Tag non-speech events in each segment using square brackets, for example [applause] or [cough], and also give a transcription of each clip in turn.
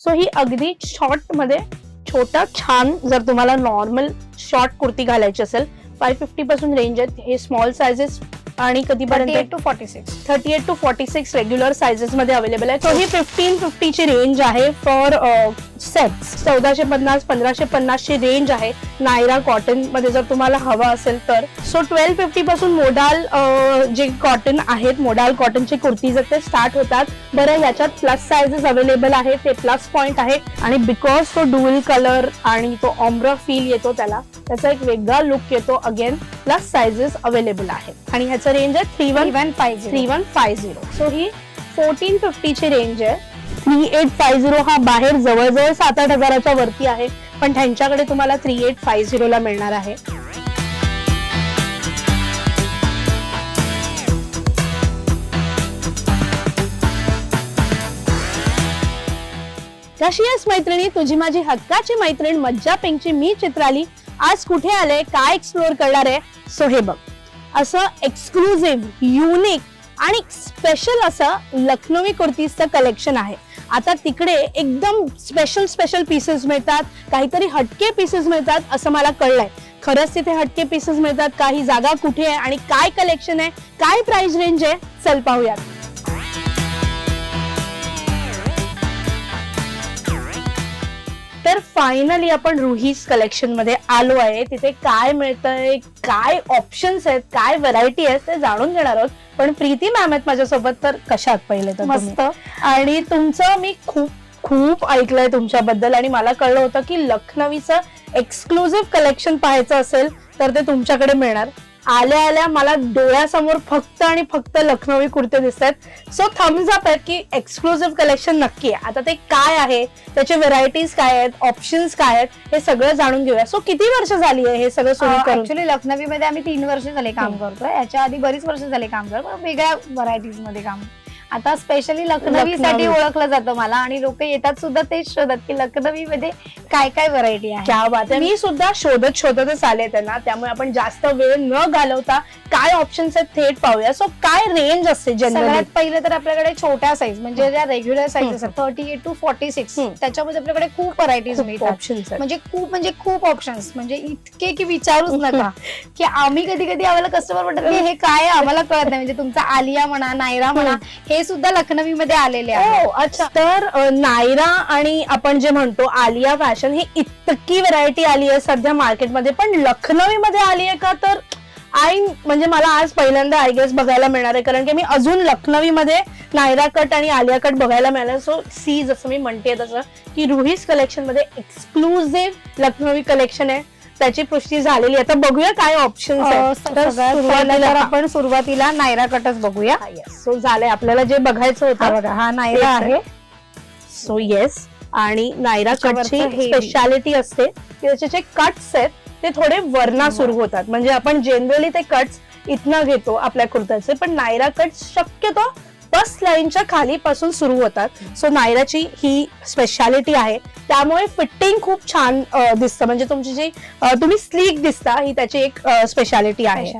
So ही अगदी शॉर्टमध्ये छोटा छान जर तुम्हाला नॉर्मल शॉर्ट कुर्ती घालायची असेल फाय फिफ्टी पासून रेंज आहेत. हे स्मॉल सायझेस आणि कधीपर्यंत? To forty six thirty eight to forty six regular sizes मध्ये अवेलेबल आहे. सो ही फिफ्टीन फिफ्टीची रेंज आहे फॉर सेट्स चौदाशे पन्नास पंधराशे पन्नासची रेंज आहे. नायरा कॉटनमध्ये जर तुम्हाला हवा असेल तर. सो ट्वेल्व फिफ्टी पासून मोडाल अ, जे कॉटन आहेत मोडाल कॉटनचे कुर्तीज आहेत ते स्टार्ट होतात बरं याच्यात प्लस सायझेस अवेलेबल आहेत ते प्लस पॉइंट आहे. आणि बिकॉज तो डुअल कलर आणि तो ऑम्ब्रा फील येतो त्याला त्याचा एक वेगळा लुक येतो अगेन प्लस सायझेस अवेलेबल आहेत आणि ह्याचं रेंज आहे three one one five three one five zero so ही फोर्टीन फिफ्टीची रेंज आहे. थ्री एट फाय झिरो हा बाहेर जवळजवळ सात आठ हजाराच्या वरती आहे. पण त्यांच्याकडे तुम्हाला थ्री एट फाय झिरोला मिळणार आहे. कशी आहेस मैत्रिणी तुझी माझी हक्काची मैत्रीण मज्जा पिंकची मी चित्राली आज कुठे आले? काय एक्सप्लोअर करणार आहे? सो हे बघ. असं एक्सक्लुझिव्ह युनिक आणि स्पेशल असं लखनवी कुर्तीजचं कलेक्शन आहे. आता तिकडे एकदम स्पेशल स्पेशल पीसेस मिळतात. काहीतरी हटके पीसेस मिळतात असं मला कळलंय. खरंच तिथे हटके पीसेस मिळतात. काही जागा कुठे आहे आणि काय कलेक्शन आहे? काय प्राइस रेंज आहे? चल पाहूयात. तर फायनली आपण रुहीस कलेक्शनमध्ये आलो आहे. तिथे काय मिळतंय काय ऑप्शन्स आहेत काय व्हरायटी आहेत ते जाणून घेणार आहोत. पण प्रीती मॅम आहेत माझ्यासोबत तर कशात पहिले तर? मस्त. आणि तुमचं मी खूप खूप ऐकलंय तुमच्याबद्दल आणि मला कळलं होतं की लखनवीचं एक्सक्लुझिव्ह कलेक्शन पाहायचं असेल तर ते तुमच्याकडे मिळणार. आल्या आल्या मला डोळ्यासमोर फक्त आणि फक्त लखनवी कुर्ते दिसत आहेत सो थम्स अप आहेत की एक्सक्लुझिव्ह कलेक्शन नक्की आहे. आता ते काय आहे? त्याचे व्हेरायटीज काय आहेत? ऑप्शन्स काय आहेत? हे सगळं जाणून घेऊया. सो किती वर्ष झाली आहे हे सगळं सुरू ऍक्च्युली लखनवी मध्ये आम्ही तीन वर्ष झाले काम. करतोय. याच्या आधी बरीच वर्ष झाले काम करतो वेगळ्या व्हरायटीजमध्ये काम आता स्पेशली लखनवी साठी लखनवी. ओळखलं जातं मला आणि लोक येतात सुद्धा तेच शोधत की लखनवी मध्ये काय काय व्हरायटी आहे. क्या बात आहे. मी सुद्धा शोधत शोधतच आले त्यांना. त्यामुळे आपण जास्त वेळ न घालवता काय ऑप्शन्स आहेत थेट पाहूया. सो काय रेंज असते जनरली सगळ्यात पहिलं तर आपल्याकडे छोट्या साईज म्हणजे ज्या रेग्युलर साईज असतात thirty eight to forty six. त्याच्यामध्ये आपल्याकडे खूप व्हरायटीज मिळतात. आहेत. म्हणजे खूप म्हणजे खूप ऑप्शन्स म्हणजे इतके की विचारूच नका. की आम्ही कधी कधी आम्हाला कस्टमर म्हणतात की हे काय आम्हाला कळत नाही. म्हणजे तुमचा आलिया म्हणा नायरा म्हणा हे सुद्धा लखनवी मध्ये आलेले आहे. ओ अच्छा. तर अ, नायरा आणि आपण जे म्हणतो आलिया फॅशन ही इतकी व्हरायटी आली आहे सध्या मार्केटमध्ये. पण लखनवी मध्ये आली आहे का? तर आय म्हणजे मला आज पहिल्यांदा आय गेस बघायला मिळणार आहे. कारण की मी अजून लखनवी मध्ये नायरा कट आणि आलिया कट बघायला मिळालं सो सी जसं मी म्हणते तसं की रुहीस कलेक्शनमध्ये एक्सक्लुझिव्ह लखनवी कलेक्शन आहे. त्याची पुष्टी झालेली आता बघूया काय तर आपण सुरुवातीला नायरा कटच बघूया. सो झालंय आपल्याला जे बघायचं होतं. बघा हा नायरा आहे. सो येस आणि नायरा कटची. स्पेशालिटी असते. की त्याचे जे कट्स आहेत ते थोडे वरना सुरू होतात. म्हणजे आपण जनरली ते कट्स इथनं घेतो आपल्या कुर्त्याचे पण नायरा कट शक्यतो बस लाईनच्या खाली पासून सुरू होतात. सो नायराची ही स्पेशालिटी आहे. त्यामुळे फिटिंग खूप छान दिसतं. म्हणजे तुमची जी तुम्ही स्लीक दिसता ही त्याची एक स्पेशालिटी आहे.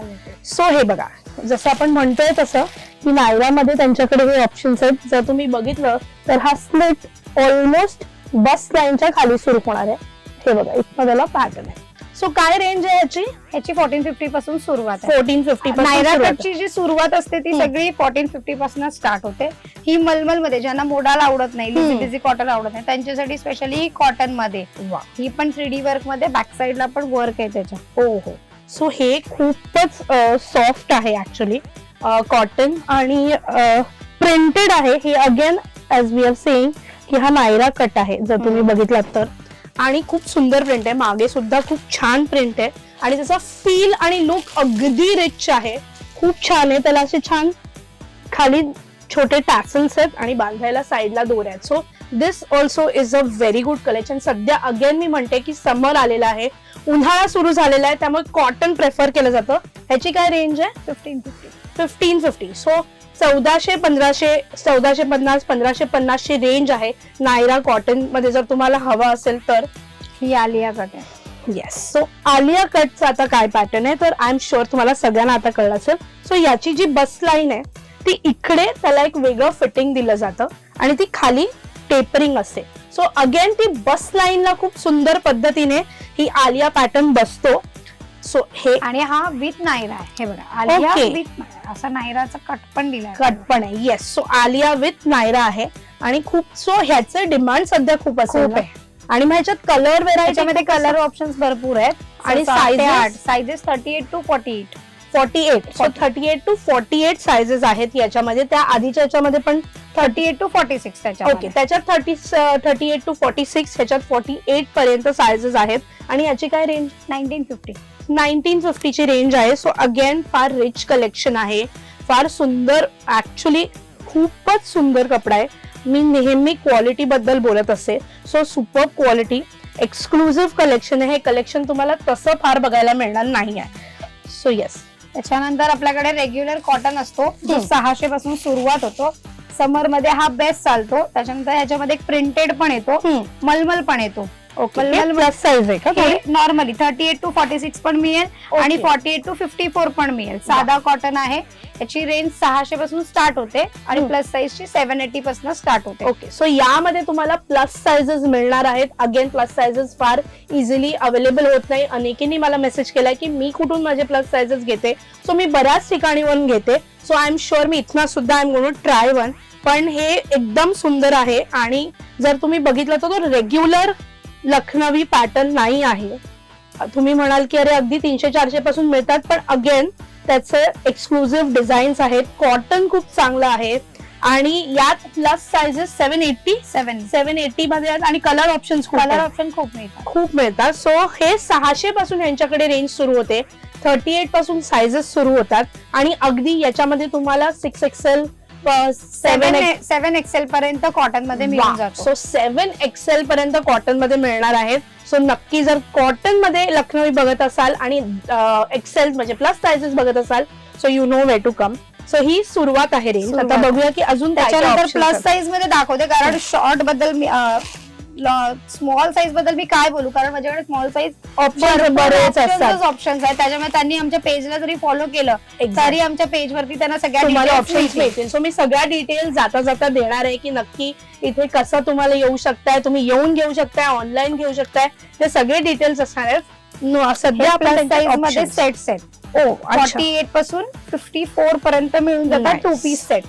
सो हे बघा. जसं आपण म्हणतोय तसं की नायरामध्ये त्यांच्याकडे हे ऑप्शन्स आहेत. जर तुम्ही बघितलं तर हा स्लिट ऑलमोस्ट बस लाईनच्या खाली सुरू होणार आहे. हे बघा इथं त्याला पॅटर्न आहे. सो काय रेंज आहे याची? ह्याची फोर्टीन फिफ्टी पासून सुरुवात आहे. फोर्टीन फिफ्टी नायरा कटची जी सुरुवात असते ती. सगळी फोर्टीन फिफ्टी पासून स्टार्ट होते. ही मलमलमध्ये ज्यांना मोडाला आवडत नाही लिझी कॉटन आवडत नाही त्यांच्यासाठी स्पेशली कॉटनमध्ये ही पण थ्री डी वर्कमध्ये बॅक साइडला पण वर्क आहे त्याच्या हो हो. सो हे खूपच सॉफ्ट आहे ऍक्च्युली कॉटन आणि प्रिंटेड आहे. हे again as we are saying की हा नायरा कट आहे जर तुम्ही. बघितलात तर. आणि खूप सुंदर प्रिंट आहे. मागे सुद्धा खूप छान प्रिंट आहे. आणि त्याचा फील आणि लुक अगदी रिच आहे. खूप छान आहे. त्याला असे छान खाली छोटे टॅसल्स आहेत आणि बांधायला साईडला दोऱ्या आहेत. So this also is a very good collection सध्या अगेन मी म्हणते की समर आलेला आहे. उन्हाळा सुरू झालेला आहे. त्यामुळे कॉटन प्रेफर केलं जातं. ह्याची काय रेंज आहे? Fifteen fifty fifteen fifty so चौदाशे पंधराशे चौदाशे पन्नास पंधराशे पन्नासची रेंज आहे. नायरा कॉटनमध्ये जर तुम्हाला हवा असेल तर. ही आलिया कट आहे. येस सो आलिया कटचा आता काय पॅटर्न आहे? तर आय एम शुअर तुम्हाला सगळ्यांना आता कळलं असेल. सो याची जी बस लाईन आहे ती इकडे त्याला एक वेगळं फिटिंग दिलं जातं आणि ती खाली टेपरिंग असते. सो अगेन ती बस लाईनला खूप सुंदर पद्धतीने ही आलिया पॅटर्न बसतो. सो हे आणि हा विथ नायरा आहे. हे बघा आलिया Okay. विथ नायरा. असा नायराचा कट पण दिलाय. कट पण आहे. Yes so Alia with Naira आहे. आणि खूप सो ह्याचे डिमांड सध्या खूप असेल खूप ना? आहे. आणि मग ह्याच्यात कलर त्याच्यामध्ये व्हेरायटी कलर ऑप्शन्स भरपूर आहेत. आणि आणि? Sizes thirty eight to forty eight forty eight so thirty eight to forty eight sizes आहेत याच्यामध्ये. त्या आधीच्या याच्यामध्ये पण thirty eight to forty six त्याच्या ओके त्याच्यात thirty thirty eight to forty six ह्याच्यात फॉर्टी एट पर्यंत सायझेस आहेत. आणि याची काय रेंज नाईन्टीन फिफ्टी नाईन्टीन फिफ्टीची रेंज आहे. सो अगेन फार रिच कलेक्शन आहे. फार सुंदर ऍक्च्युली खूपच सुंदर कपडा आहे. मी नेहमी क्वालिटी बद्दल बोलत असते so super quality exclusive collection आहे. हे कलेक्शन तुम्हाला तसं फार बघायला मिळणार नाही आहे सो येस त्याच्यानंतर आपल्याकडे रेग्युलर कॉटन असतो जो. सहाशे पासून सुरुवात होतो. समरमध्ये हा बेस्ट चालतो. त्याच्यानंतर ह्याच्यामध्ये प्रिंटेड पण येतो. मलमल पण येतो. साईज आहे का? Normally thirty eight to forty six पण मिळेल आणि. Forty eight to fifty four पण मिळेल. साधा कॉटन आहे. याची रेंज सहाशे पासून स्टार्ट होते आणि. प्लस साईज ची सेव्हन एटी पासून स्टार्ट होते. ओके. सो यामध्ये तुम्हाला प्लस सायझेस मिळणार आहेत. अगेन प्लस सायझेस फार इझिली अवेलेबल होत नाही. अनेकींनी मला मेसेज केलाय की मी कुठून माझे प्लस सायझेस घेते? सो मी बऱ्याच ठिकाणीवरून घेते. सो आय एम शुअर मी इथना सुद्धा I am gonna try one पण हे एकदम सुंदर आहे आणि जर तुम्ही बघितलं तर तो रेग्युलर लखनवी पॅटर्न नाही आहे. तुम्ही म्हणाल की अरे अगदी तीनशे चारशे पासून मिळतात पण अगेन त्याचे एक्सक्लुझिव्ह डिझाईन्स आहेत. कॉटन खूप चांगलं आहे. आणि यात plus sizes seven eighty seven seven eighty मध्ये आणि कलर ऑप्शन कलर ऑप्शन खूप मिळतात. खूप मिळतात. सो हे सहाशे पासून यांच्याकडे रेंज सुरू होते. थर्टी एटपासून सायझेस सुरू होतात. आणि अगदी याच्यामध्ये तुम्हाला six XL seven seven XL पर्यंत कॉटनमध्ये मिळून जातो. सो सेव्हन एक्सेल पर्यंत कॉटनमध्ये मिळणार आहेत. सो नक्की जर कॉटनमध्ये लखनवी बघत असाल आणि एक्सेल म्हणजे प्लस सायझेस बघत असाल so you know way to come so ही सुरुवात आहे रेंज. आता. बघूया की अजून त्याच्यानंतर प्लस. साईजमध्ये दाखवते कारण शॉर्टबद्दल मी स्मॉल साईजबद्दल मी काय बोलू? कारण माझ्याकडे स्मॉल साईज Options बरेच असतात. ऑप्शन्स आहेत. त्याच्यामुळे त्यांनी आमच्या पेजला जरी फॉलो केलं. तरी आमच्या पेज वरती त्यांना सगळ्या ऑप्शन्स मिळतील. सो मी सगळ्या डिटेल जाता जाता देणार आहे की नक्की इथे कसं तुम्हाला येऊ शकताय. तुम्ही येऊन घेऊ शकताय ऑनलाईन घेऊ शकताय. ते सगळे डिटेल्स असणार आहेत. सध्या आपण मध्ये सेट्स आहेत. ओ फॉर्टी एटपासून फिफ्टी फोर पर्यंत मिळून जातात. टू पीस सेट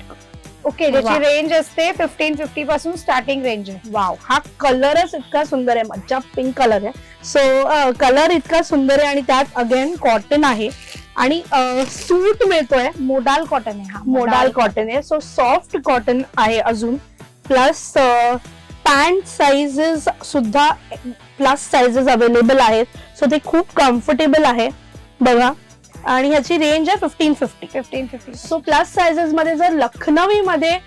ओके वा. ज्याची रेंज असते फिफ्टीन फिफ्टी पासून स्टार्टिंग रेंज आहे. वाव हा कलरच इतका सुंदर आहे. मज्जा पिंक कलर आहे. सो कलर इतका सुंदर आहे आणि त्यात अगेन कॉटन आहे. आणि सूट मिळतोय. मोडाल कॉटन आहे हा. मोडाल कॉटन आहे. सो सॉफ्ट कॉटन आहे अजून. प्लस पॅन्ट साइजेस सुद्धा प्लस साइजेस अवेलेबल आहेत. सो ते खूप कम्फर्टेबल आहे. बघा. आणि ह्याची रेंज आहे fifteen fifty fifteen fifty so plus sizes मध्ये जर लखनवी मध्ये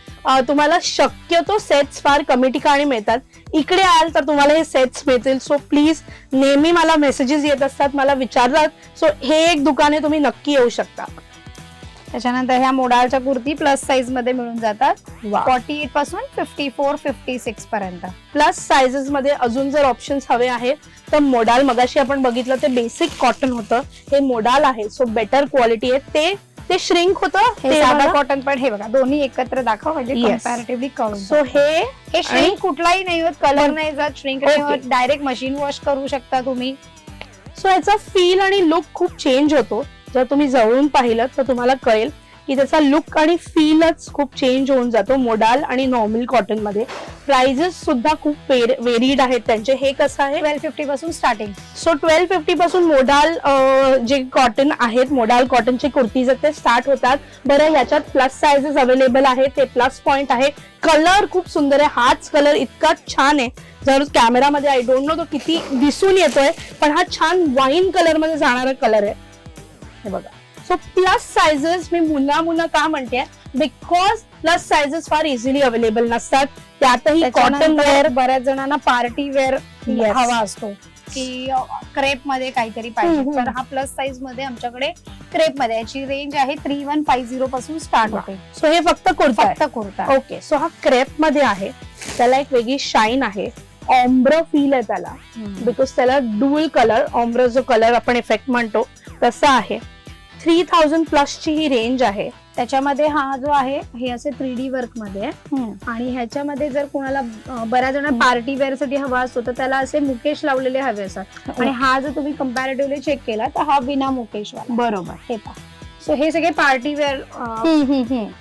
तुम्हाला शक्यतो सेट्स फार कमी ठिकाणी मिळतात. इकडे आल तर तुम्हाला हे सेट्स मिळतील. सो प्लीज नेहमी मला मेसेजेस येत असतात मला विचारतात. सो हे एक दुकान आहे तुम्ही नक्की येऊ शकता. त्याच्यानंतर ह्या मोडालच्या कुर्ती प्लस साईजमध्ये मिळून जातात. फॉर्टी एटपासून फिफ्टी फोर फिफ्टी सिक्स पर्यंत. प्लस सायझेस मध्ये अजून जर ऑप्शन्स हवे आहेत तर मोडाल मगाशी आपण बघितलं ते बेसिक कॉटन होतं. हे मोडाल आहे सो बेटर क्वालिटी आहे. ते ते श्रिंक होतं हे साधा कॉटन पण हे बघा दोन्ही एकत्र दाखव म्हणजे. कम्पॅरेटिव्हली कळून सो. हे हे श्रिंक कुठलाही नाही होत कलर नाही जात श्रिंक नाही. होत. डायरेक्ट मशीन वॉश करू शकता तुम्ही. सो याचा फील आणि लुक खूप चेंज होतो. जर तुम्ही जवळून पाहिलं तर तुम्हाला कळेल की त्याचा लुक आणि फीलच खूप चेंज होऊन जातो मोडाल आणि नॉर्मल कॉटनमध्ये प्राइजेस सुद्धा खूप वेरिड आहेत त्यांचे. हे कसं आहे? ट्वेल्व फिफ्टी पासून स्टार्टिंग सो ट्वेल्व फिफ्टी पासून मोडाल जे कॉटन आहेत मोडाल कॉटनचे कुर्तीज आहेत ते स्टार्ट होतात. बरं याच्यात प्लस सायझेस अवेलेबल आहेत ते प्लस पॉइंट आहे. कलर खूप सुंदर आहे. हाच कलर इतका छान आहे. जर कॅमेरामध्ये आय डोंट नो तो किती दिसून येतोय पण हा छान वाईन कलरमध्ये जाणारा कलर आहे. हे बघा. सो प्लस सायझेस मी मुन्हा मुन्हा का म्हणते? बिकॉज प्लस सायझेस फार इझिली अवेलेबल नसतात. त्यातही कॉटन वेअर बऱ्याच जणांना पार्टी वेअर. हवा असतो. की क्रेपमध्ये काहीतरी पाहिजे. तर हा प्लस साईजमध्ये आमच्याकडे क्रेपमध्ये याची रेंज आहे थ्री वन फाईव्ह झिरो पासून स्टार्ट होते. सो हे फक्त कुर्ता फक्त कुर्ता ओके सो हा क्रेपमध्ये आहे. त्याला एक वेगळी शाईन आहे. ऑम्ब्र फील आहे त्याला. बिकॉज त्याला डुअल कलर ऑम्ब्र जो कलर आपण इफेक्ट म्हणतो तसा आहे. थ्री थाउजंड प्लसची ही रेंज आहे. त्याच्यामध्ये हा जो आहे हे असे थ्री डी वर्कमध्ये. आहे आणि ह्याच्यामध्ये जर कोणाला बऱ्याच जण पार्टी वेअरसाठी हवा असतो तर त्याला असे मुकेश लावलेले हवे असतात. आणि हा जर तुम्ही कम्पॅरेटिव्हली चेक केला तर हा बिना मुकेश वाला बरोबर. हे सो हे सगळे पार्टी वेअर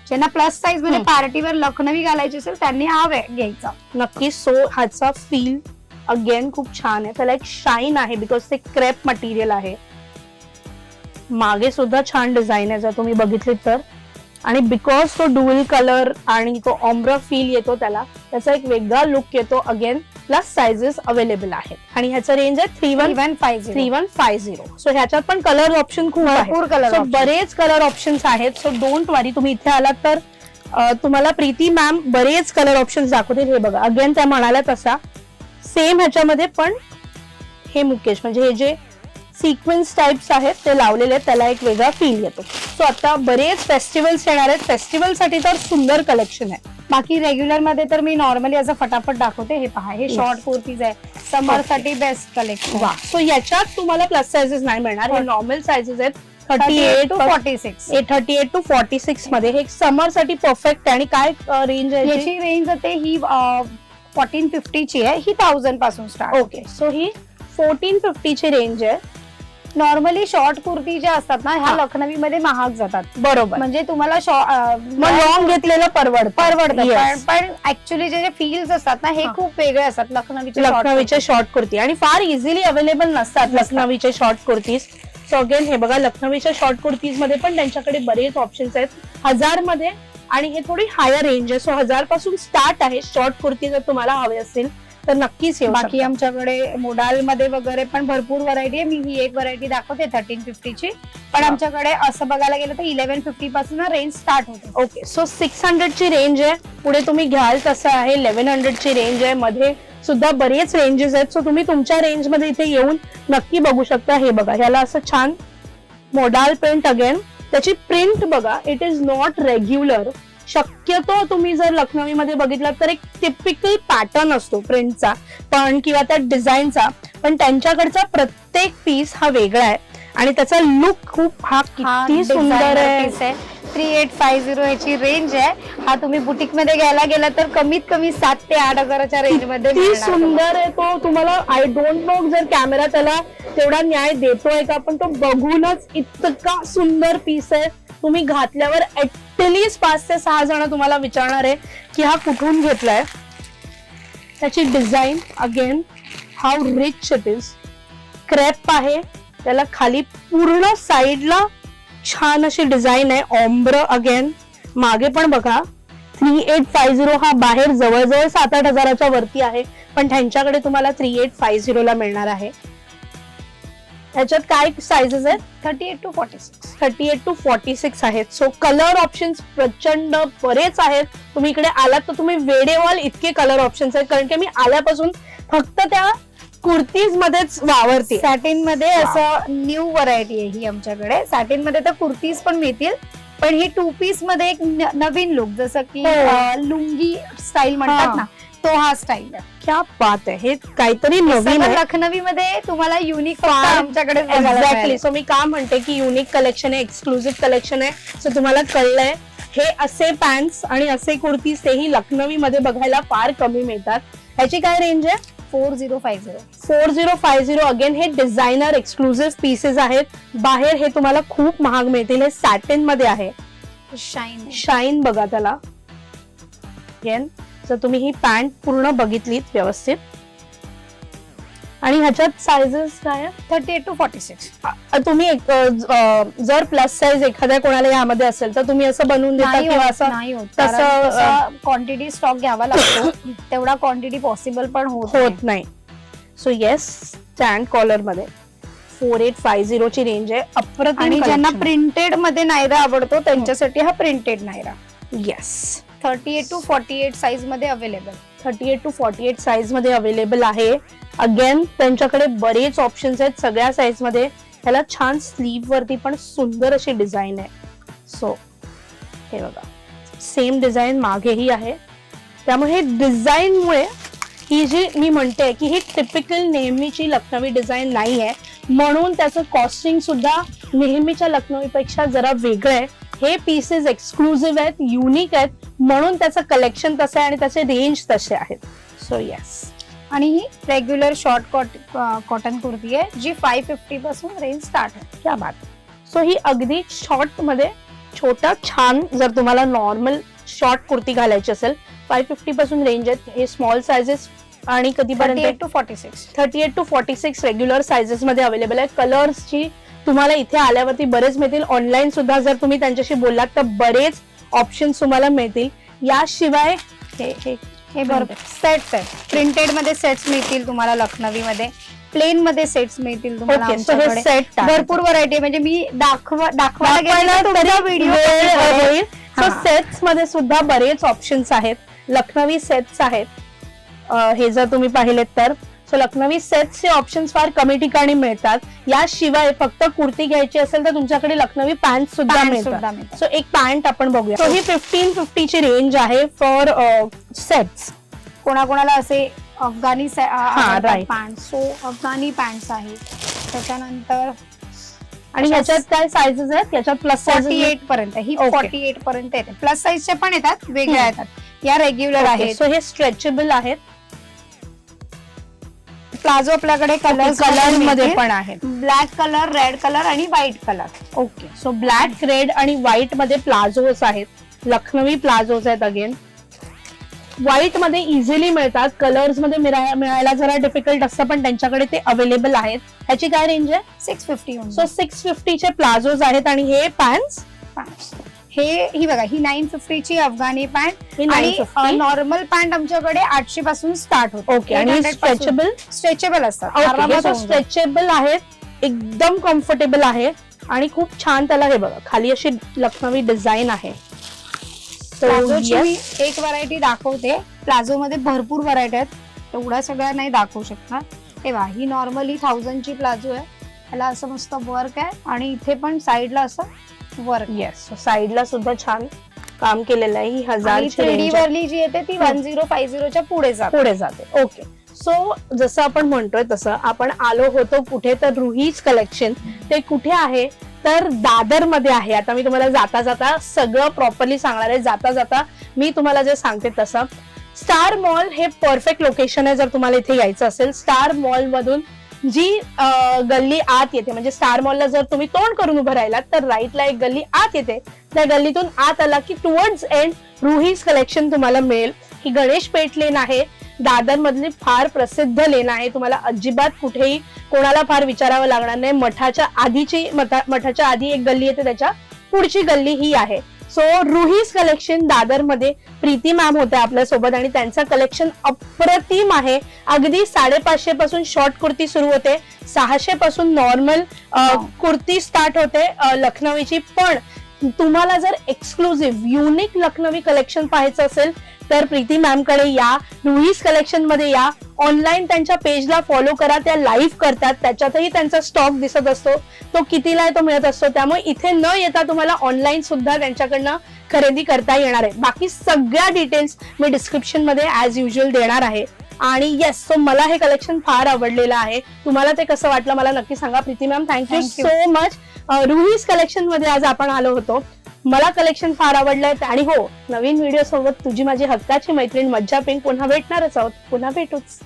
ज्यांना प्लस साईजमध्ये हम्म. पार्टी वेअर लखनवी घालायची असेल त्यांनी हा वे- घ्यायचा. नक्कीच सो ह्याचा फील अगेन खूप छान आहे. त्याला एक शाईन आहे बिकॉज ते क्रेप मटेरियल आहे. मागे सुद्धा छान डिझाईन आहे जर तुम्ही बघितलीत तर. आणि बिकॉज तो डुअल कलर आणि तो ऑम्ब्रा फील येतो त्याला त्याचा एक वेगळा लुक येतो. अगेन प्लस साइजेस अवेलेबल आहेत. आणि ह्याचं रेंज आहे three one even five three one five zero so ह्याच्यात पण कलर ऑप्शन खूप भरपूर कलर सो बरेच कलर ऑप्शन्स आहेत. सो डोंट वरी तुम्ही इथे आलात तर तुम्हाला प्रीती मॅम बरेच कलर ऑप्शन्स दाखवतील. हे बघा. अगेन त्या म्हणाल्या तसा. सेम ह्याच्यामध्ये पण हे मुकेश म्हणजे हे जे सिक्वेन्स टाइप्स आहेत ते लावलेले आहेत त्याला एक वेगळा फील येतो. सो आता बरेच फेस्टिवल्स येणार आहेत. फेस्टिवलसाठी तर सुंदर कलेक्शन आहे. बाकी रेग्युलरमध्ये तर मी नॉर्मली असं फटाफट दाखवते. हे पहा हे. शॉर्ट कुर्तीज आहे. समरसाठी बेस्ट कलेक्शन वा सो याच्यात तुम्हाला प्लस साइजेस नाही मिळणार. हे. नॉर्मल साइजेस आहेत. Thirty eight to forty six thirty eight to forty सिक्समध्ये. हे समरसाठी परफेक्ट आहे. आणि काय रेंज आहे याची? रेंज जाते ही फोर्टीन फिफ्टीची आहे. ही थाउजंडपासून स्टार्ट ओके सो ही फोर्टीन फिफ्टीची रेंज आहे. नॉर्मली शॉर्ट कुर्ती ज्या असतात ना ह्या. लखनवी मध्ये महाग जातात. बरोबर. म्हणजे तुम्हाला मग लॉंग घेतलेलं परवडत. परवडतं. पण ऍक्च्युली जे फील्स असतात ना हे. खूप वेगळे असतात. लखनवीचे short लखनवीचे कुर्ती. शॉर्ट कुर्ती आणि फार इझिली अवेलेबल नसतात लखनवीचे शॉर्ट कुर्तीज सो अगेन हे बघा लखनवीच्या शॉर्ट कुर्तीजमध्ये पण त्यांच्याकडे बरेच ऑप्शन्स आहेत. हजारमध्ये आणि हे थोडी हायर रेंज आहे. सो हजारपासून स्टार्ट आहे. शॉर्ट कुर्ती जर तुम्हाला हवे असतील तर नक्कीच येऊ बाकी. आमच्याकडे मोडाल मध्ये वगैरे पण भरपूर व्हरायटी आहे. मी ही एक व्हरायटी दाखवते थर्टीन फिफ्टीची पण. आमच्याकडे असं बघायला गेलं तर इलेव्हन फिफ्टी पासून रेंज स्टार्ट होते. ओके सो सिक्स हंड्रेडची रेंज आहे. पुढे तुम्ही घ्याल तसं आहे. इलेव्हन हंड्रेडची रेंज आहे. मध्ये सुद्धा बरेच रेंजेस आहेत. सो तुम्ही तुमच्या रेंजमध्ये इथे येऊन नक्की बघू शकता. हे बघा ह्याला असं छान मोडाल प्रिंट अगेन त्याची प्रिंट बघा इट इज नॉट रेग्युलर शक्यतो तुम्ही जर लखनवीमध्ये बघितलं तर एक टिपिकल पॅटर्न असतो प्रिंटचा पण किंवा त्या डिझाईनचा पण त्यांच्याकडचा प्रत्येक पीस हा वेगळा आहे. आणि त्याचा लुक खूप हा किती सुंदर आहे. थ्री एट फाय झिरो याची रेंज आहे. हा तुम्ही बुटीकमध्ये घ्यायला गेला तर कमीत कमी सात ते आठ हजाराच्या रेंजमध्ये. सुंदर आहे तो. तुम्हाला आय डोंट नो जर कॅमेरा त्याला तेवढा न्याय देतोय का पण तो बघूनच इतका सुंदर पीस आहे. तुम्ही घातल्यावर ऍटलिस्ट पाच ते सहा जण तुम्हाला विचारणार आहे की हा कुठून घेतलाय. त्याची design again how rich it is crepe आहे. त्याला खाली पूर्ण साईडला छान अशी डिझाईन आहे. ऑम्ब्र अगेन मागे पण बघा. थ्री एट फाय झिरो हा बाहेर जवळजवळ सात आठ हजाराच्या वरती आहे. पण त्यांच्याकडे तुम्हाला थ्री एट फाय झिरो ला मिळणार आहे. ह्याच्यात काय साइजेस आहेत? Thirty eight to forty six thirty eight to forty six आहेत. सो कलर ऑप्शन्स प्रचंड बरेच आहेत. तुम्ही इकडे आलात तर तुम्ही वेडेवाल इतके कलर ऑप्शन्स आहेत. कारण की मी आल्यापासून फक्त त्या कुर्तीज मध्येच वावरते. सॅटिनमध्ये असं न्यू व्हरायटी आहे ही आमच्याकडे. सॅटिनमध्ये तर कुर्तीज पण मिळतील. पण ही टू पीसमध्ये एक नवीन लुक जसं की हो. लुंगी स्टाईल म्हणतात. ना तो हा स्टाईल क्या बात आहे. हे काहीतरी नवीन आहे. लखनवी मध्ये तुम्हाला युनिक आमच्याकडे एक्झॅक्टली सो मी का म्हणते की युनिक कलेक्शन आहे एक्सक्लुझिव्ह कलेक्शन आहे. सो तुम्हाला कळलंय हे असे पॅन्ट आणि असे कुर्तीज तेही लखनवी मध्ये बघायला फार कमी मिळतात. ह्याची काय रेंज आहे? Four zero five zero. Four zero five zero. Again हे डिझायनर एक्सक्लुझिव्ह पीसेस आहेत. बाहेर हे तुम्हाला खूप महाग मिळतील. हे सॅटिनमध्ये आहे. शाईन शाईन बघा त्याला. जर तुम्ही ही पॅन्ट पूर्ण बघितलीत व्यवस्थित. आणि ह्याच्यात सायझेस काय thirty eight to forty six तुम्ही एक, अ, जर प्लस साईज एखाद्या कोणाला यामध्ये असेल तर तुम्ही असं बनवून देता नाही किंवा होत असं नाही होत. तसं, क्वांटिटी स्टॉक घ्यावा लागतो. [coughs] तेवढा क्वांटिटी पॉसिबल पण होत नाही. होत नाही. सो येस स्टँड कॉलरमध्ये फोर एट फाय झिरो ची रेंज आहे. अप्रतिम आणि ज्यांना प्रिंटेडमध्ये नायरा आवडतो त्यांच्यासाठी हा printed Naira. Yes thirty eight to forty eight साईजमध्ये available thirty eight to forty eight साईजमध्ये अवेलेबल आहे. अगेन त्यांच्याकडे बरेच ऑप्शन्स आहेत सगळ्या साईजमध्ये. ह्याला छान स्लीव वरती पण सुंदर अशी डिझाईन आहे. सो हे बघा. सेम डिझाईन मागेही आहे. त्यामुळे हे डिझाईनमुळे ही जी मी म्हणते की ही टिपिकल नेहमीची लखनवी डिझाईन नाही आहे म्हणून त्याचं कॉस्टिंग सुद्धा नेहमीच्या लखनवीपेक्षा जरा वेगळं आहे. हे पीसेस एक्सक्लुझिव्ह आहेत युनिक आहेत म्हणून त्याचं कलेक्शन तसं आहे आणि त्याचे रेंज तसे आहेत. सो येस आणि ही regular short cot cotton kurti आहे जी फाय फिफ्टी पासून रेंज स्टार्ट आहे. क्या बात. सो ही अगदी शॉर्टमध्ये छोटा छान जर तुम्हाला नॉर्मल शॉर्ट कुर्ती घालायची असेल फाय फिफ्टी पासून रेंज आहेत. हे स्मॉल सायझेस आणि कधीपर्यंत? To forty six thirty eight to forty six regular sizes मध्ये अवेलेबल आहे. कलर्सची तुम्हाला इथे आल्यावरती बरेच मिळतील. ऑनलाईन सुद्धा जर तुम्ही त्यांच्याशी बोललात तर बरेच ऑप्शन तुम्हाला मिळतील. याशिवाय हे हे हे बरोबर सेट्स आहेत. प्रिंटेडमध्ये सेट्स मिळतील तुम्हाला लखनवी मध्ये प्लेन मध्ये सेट्स मिळतील तुम्हाला हे आमच्याकडे. सेट भरपूर व्हरायटी म्हणजे मी दाखवा दाखवायला दाखवायला गेले तर तरी तुमचा व्हिडिओ सो हा. सेट्समध्ये सुद्धा बरेच ऑप्शन्स आहेत. लखनवी सेट्स आहेत. अं, हे जर तुम्ही पाहिलेत तर. सो लखनवी सेट्सचे ऑप्शन्स फार कमी ठिकाणी मिळतात. याशिवाय फक्त कुर्ती घ्यायची असेल तर तुमच्याकडे लखनवी पॅन्ट सुद्धा मिळतात. सो एक पॅन्ट आपण बघूया. सो ही फिफ्टीन फिफ्टीची रेंज आहे फॉर सेट्स कोणाकोणाला असे Afghani. Pant so Afghani pant आहेत. त्याच्यानंतर आणि ह्याच्यात काय साईजेस आहेत? याच्यात प्लस फॉर्टी एट पर्यंत. ही. फॉर्टी एट पर्यंत येते. प्लस साईजचे पण येतात. वेगळ्या येतात. या रेग्युलर आहेत. सो हे स्ट्रेचेबल आहेत. प्लाझो आपल्याकडे कलर कलरमध्ये पण आहेत. ब्लॅक कलर रेड कलर आणि white colour okay so black red आणि व्हाईटमध्ये प्लाझोज आहेत. लखनवी प्लाझोज आहेत अगेन व्हाईटमध्ये इझिली मिळतात. कलर्समध्ये मिळा- मिळायला जरा डिफिकल्ट असतं पण त्यांच्याकडे ते अवेलेबल आहेत. ह्याची काय रेंज आहे? सिक्स फिफ्टी सो सिक्स फिफ्टीचे प्लाझोज आहेत आणि हे पॅन्ट हे ही बघा ही नाईन फिफ्टीची अफगाणी पॅन्ट हे आणि 950. नॉर्मल पॅन्ट आमच्याकडे आठशे पासून स्टार्ट होते. ओके आणि स्ट्रेचेबल स्ट्रेचेबल असतात. आरामात होऊन जातात. स्ट्रेचेबल आहेत एकदम कम्फर्टेबल आहे आणि खूप छान त्याला हे बघा खाली अशी लखनवी डिझाईन आहे. So, प्लाझोची yes. मी एक व्हरायटी दाखवते. प्लाझो मध्ये भरपूर व्हरायटी आहेत. तेवढ्या सगळ्या नाही दाखवू शकणार. हे बघा ही नॉर्मली थाउजंडची प्लाझो आहे. त्याला असं मस्त वर्क आहे. आणि इथे पण साईडला असं वर्क येस साईडला सुद्धा छान काम केलेलं आहे. ही आणि हजारची थ्री range आहे. वरली जी येते ती वन झिरो फाईव्ह झिरोच्या पुढे जाते. पुढे जाते. ओके सो जसं आपण म्हणतोय तसं आपण आलो होतो कुठे तर रुहीज कलेक्शन ते कुठे आहे? तर दादरमध्ये आहे. आता मी तुम्हाला जाता जाता सगळं प्रॉपरली सांगणार आहे. जाता जाता मी तुम्हाला जे सांगते तसं. स्टार मॉल हे परफेक्ट लोकेशन आहे जर तुम्हाला इथे यायचं असेल. स्टार मॉल मधून जी गल्ली आत येते म्हणजे स्टार मॉलला जर तुम्ही तोंड करून उभं राहिलात तर राईटला एक गल्ली आत येते. त्या गल्लीतून आत आला की टुवर्ड्स एंड रुहीज कलेक्शन तुम्हाला मिळेल. ही गणेश पेठ लेन आहे. दादर मधली फार प्रसिद्ध लेन आहे. तुम्हाला अजिबात कुठेही कोणाला फार विचारावं लागणार नाही. मठाच्या आधीची मठा- मठाच्या आधी एक गल्ली येते त्याच्या पुढची गल्ली ही आहे. सो रुहीज कलेक्शन दादरमध्ये प्रीती मॅम होत्या आपल्यासोबत आणि त्यांचं कलेक्शन अप्रतिम आहे. अगदी साडेपाचशे पासून शॉर्ट कुर्ती सुरू होते. सहाशे पासून नॉर्मल कुर्ती स्टार्ट होते लखनवीची. पण तुम्हाला जर एक्सक्लुझिव्ह युनिक लखनवी कलेक्शन पाहायचं असेल तर प्रीती मॅमकडे या रुईस कलेक्शनमध्ये या. ऑनलाईन त्यांच्या पेजला फॉलो करा त्या लाईव्ह करतात त्याच्यातही त्यांचा स्टॉक दिसत असतो. तो कितीला आहे तो मिळत असतो. त्यामुळे इथे न येता तुम्हाला ऑनलाईन सुद्धा त्यांच्याकडनं खरेदी करता येणार आहे. बाकी सगळ्या डिटेल्स मी डिस्क्रिप्शनमध्ये ऍज युजल देणार आहे. आणि येस सो मला हे कलेक्शन फार आवडलेलं आहे. तुम्हाला ते कसं वाटलं मला नक्की सांगा. Preeti ma'am thank you. So much Ruhi's कलेक्शनमध्ये आज आपण आलो होतो. मला कलेक्शन फार आवडलंय आणि हो नवीन व्हिडिओ सोबत तुझी माझी हक्काची मैत्रीण मज्जा पिंक पुन्हा भेटणारच आहोत. पुन्हा भेटूच.